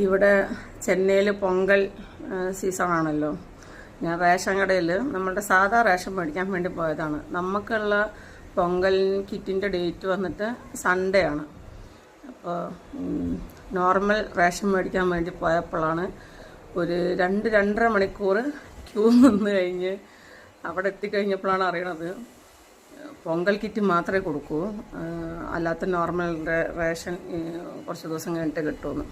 ഇവിടെ ചെന്നൈയിൽ പൊങ്കൽ സീസണാണല്ലോ. ഞാൻ റേഷൻ കടയിൽ നമ്മളുടെ സാധാ റേഷൻ മേടിക്കാൻ വേണ്ടി പോയതാണ്. നമുക്കുള്ള പൊങ്കൽ കിറ്റിന്റെ ഡേറ്റ് വന്നിട്ട് സൺഡേ ആണ്. അപ്പോൾ നോർമൽ റേഷൻ മേടിക്കാൻ വേണ്ടി പോയപ്പോഴാണ് ഒരു രണ്ട് രണ്ടര മണിക്കൂർ ക്യൂ നിന്ന് കഴിഞ്ഞ് അവിടെ എത്തിക്കഴിഞ്ഞപ്പോഴാണ് അറിയണത് പൊങ്കൽ കിറ്റ് മാത്രമേ കൊടുക്കൂ. അല്ലാത്ത നോർമൽ റേഷൻ കുറച്ച് ദിവസം കഴിഞ്ഞിട്ട് കിട്ടുമെന്ന്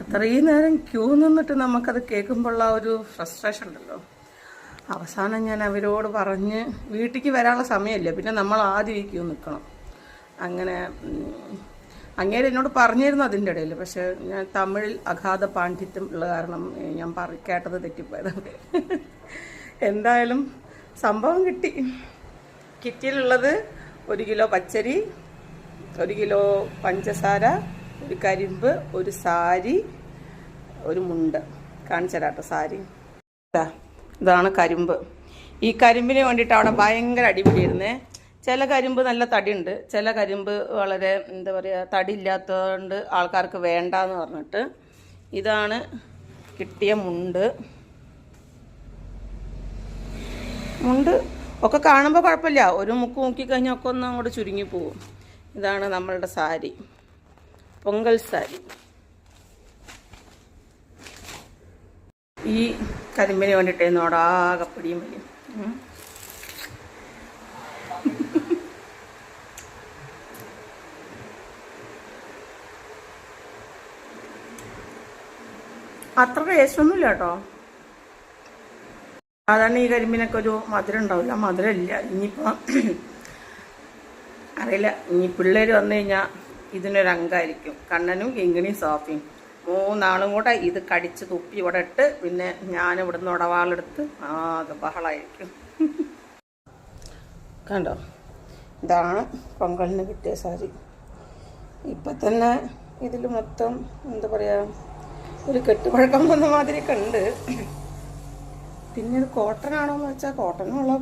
അത്രയും നേരം ക്യൂ നിന്നിട്ട് നമുക്കത് കേൾക്കുമ്പോഴുള്ള ഒരു ഫ്രസ്ട്രേഷൻ ഉണ്ടല്ലോ. അവസാനം ഞാൻ അവരോട് പറഞ്ഞ് വീട്ടിലേക്ക് വരാനുള്ള സമയമില്ല. പിന്നെ നമ്മൾ ആദ്യം ഈ ക്യൂ നിൽക്കണം. അങ്ങനെ അങ്ങേര് എന്നോട് പറഞ്ഞിരുന്നു അതിന്റെ ഇടയിൽ. പക്ഷെ ഞാൻ തമിഴിൽ അഗാധ പാണ്ഡിത്യം ഉള്ള കാരണം ഞാൻ പറ കേട്ടത് തെറ്റിപ്പോയതാണ് എന്തായാലും സംഭവം കിട്ടി. കിറ്റിയിലുള്ളത് ഒരു കിലോ പച്ചരി ഒരു കിലോ പഞ്ചസാര ഒരു കരിമ്പ് ഒരു സാരി ഒരു മുണ്ട്. കാണിച്ചു തരാട്ടോ സാരി. ഇതാ, ഇതാണ് കരിമ്പ്. ഈ കരിമ്പിന് വേണ്ടിയിട്ട് അവിടെ ഭയങ്കര അടിപിടിയിരുന്നേ ചില കരിമ്പ് നല്ല തടിയുണ്ട്. ചില കരിമ്പ് വളരെ എന്താ പറയുക തടി ഇല്ലാത്തതുകൊണ്ട് ആൾക്കാർക്ക് വേണ്ട എന്ന് പറഞ്ഞിട്ട് ഇതാണ് കിട്ടിയ മുണ്ട്. മുണ്ട് ഒക്കെ കാണുമ്പോൾ കുഴപ്പമില്ല. ഒരു മുക്ക് മുക്കി കഴിഞ്ഞാൽ ഒക്കെ ഒന്ന് അങ്ങോട്ട് ചുരുങ്ങി പോകും ഇതാണ് നമ്മളുടെ സാരി. പൊങ്കൽ സാരി. ഈ കരിമ്പിന് വേണ്ടിട്ടേ അവിടെ വലിയ അത്ര ടേസ്റ്റ് കേട്ടോ. സാധാരണ ഈ കരിമ്പിനൊക്കെ ഒരു മധുരം ഉണ്ടാവില്ല. മധുരം ഇല്ല. ഇനിയിപ്പോൾ അറിയില്ല. ഇനി പിള്ളേർ വന്നു കഴിഞ്ഞാൽ ഇതിനൊരു അംഗമായിരിക്കും കണ്ണനും കിങ്ങിണിയും സോഫിയും. മൂന്നാളും കൂടെ ഇത് കടിച്ച് തുപ്പി ഇവിടെ ഇട്ട് പിന്നെ ഞാൻ ഇവിടുന്ന് ഉടവാളെടുത്ത് ആകെ ബഹളായിരിക്കും. കണ്ടോ? ഇതാണ് പൊങ്കലിന് കിട്ടിയ സാരി. ഇപ്പം തന്നെ ഇതിൽ മൊത്തം എന്താ പറയുക ഒരു കെട്ടുപഴക്കം വന്ന മാതിരിയൊക്കെ ഉണ്ട്. പിന്നെ ഇത് കോട്ടൺ ആണോ എന്ന് വെച്ചാൽ കോട്ടണുള്ള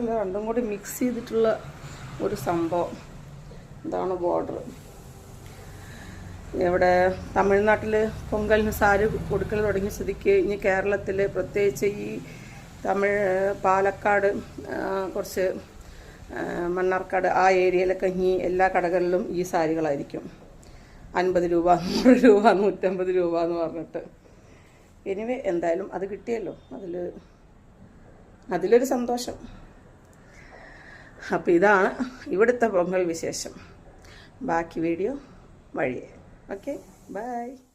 ഇല്ല രണ്ടും കൂടി മിക്സ് ചെയ്തിട്ടുള്ള ഒരു സംഭവം. ഇതാണ് ബോർഡർ ഇവിടെ തമിഴ്നാട്ടിൽ പൊങ്കലിന് സാരി കൊടുക്കൽ തുടങ്ങിയ സ്ഥിതിക്ക് ഇനി കേരളത്തിൽ പ്രത്യേകിച്ച് ഈ തമിഴ് പാലക്കാട് കുറച്ച് മണ്ണാർക്കാട് ആ ഏരിയയിലൊക്കെ ഇനി എല്ലാ കടകളിലും ഈ സാരികളായിരിക്കും. അൻപത് രൂപ നൂറ് രൂപ നൂറ്റമ്പത് രൂപ എന്ന് പറഞ്ഞിട്ട്. എനിവേ എന്തായാലും അത് കിട്ടിയല്ലോ. അതിൽ അതിലൊരു സന്തോഷം. അപ്പോൾ ഇതാണ് ഇവിടുത്തെ പൊങ്കൽ വിശേഷം. ബാക്കി വീഡിയോ വഴിയേ. Okay, bye.